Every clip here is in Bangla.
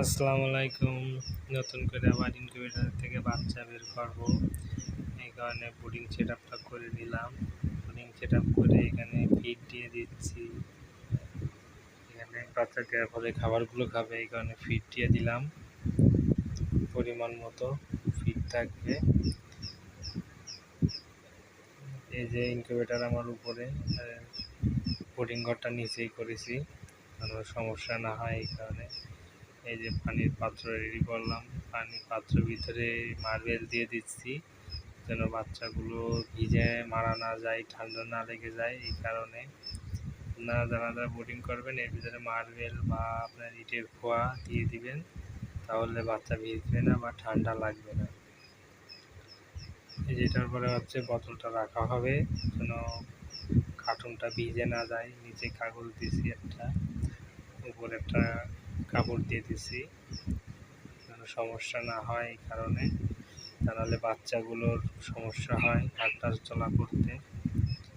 আসসালামু আলাইকুম। নতুন করে আবার ইনকিউবেটর থেকে বাচ্চা বের করব। এই কারণে বোর্ডিং সেট আপটা করে নিলাম। বোর্ডিং সেট আপ করে এখানে ফিড দিয়ে দিচ্ছি। এখানে বাচ্চা ফলে খাবারগুলো খাবে, এই কারণে ফিড দিয়ে দিলাম। পরিমাণ মতো ফিড থাকবে। এই যে ইনকিউবেটর আমার উপরে বোর্ডিং ঘরটা নিচেই করেছি। কোনো সমস্যা না হয় এই কারণে। এই যে পানির পাত্র রেডি করলাম। পানির পাত্র ভিতরে মার্বেল দিয়ে দিচ্ছি, যেন বাচ্চাগুলো ভিজে মারা না যায়, ঠান্ডা না লেগে যায়, এই কারণে। আপনারা যারা যারা বোটিং করবেন, এর ভিতরে মার্বেল বা আপনার ইটের খোয়া দিয়ে দিবেন, তাহলে বাচ্চা ভিজবে না বা ঠান্ডা লাগবে না। যেটার পরে হচ্ছে বোতলটা রাখা হবে, যেন কার্টুনটা ভিজে না যায়। নিচে কাগজ দিছি একটা, উপরে একটা কাপড় দিয়ে দিছি। যেন সমস্যা না হয় এই কারণে। তা নাহলে বাচ্চাগুলোর সমস্যা হয় হাঁটা চলা করতে।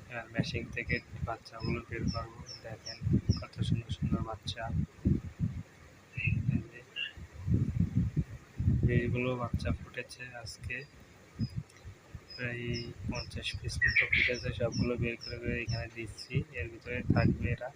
আর মেশিন থেকে বাচ্চাগুলো বের করব। দেখেন কত সুন্দর সুন্দর বাচ্চা। এইগুলো বাচ্চা ফুটেছে আজকে। প্রায় পঞ্চাশ পিস মতো ফুটেছে, সবগুলো বের করে করে এখানে দিচ্ছি। এর ভিতরে থাকবে এরা।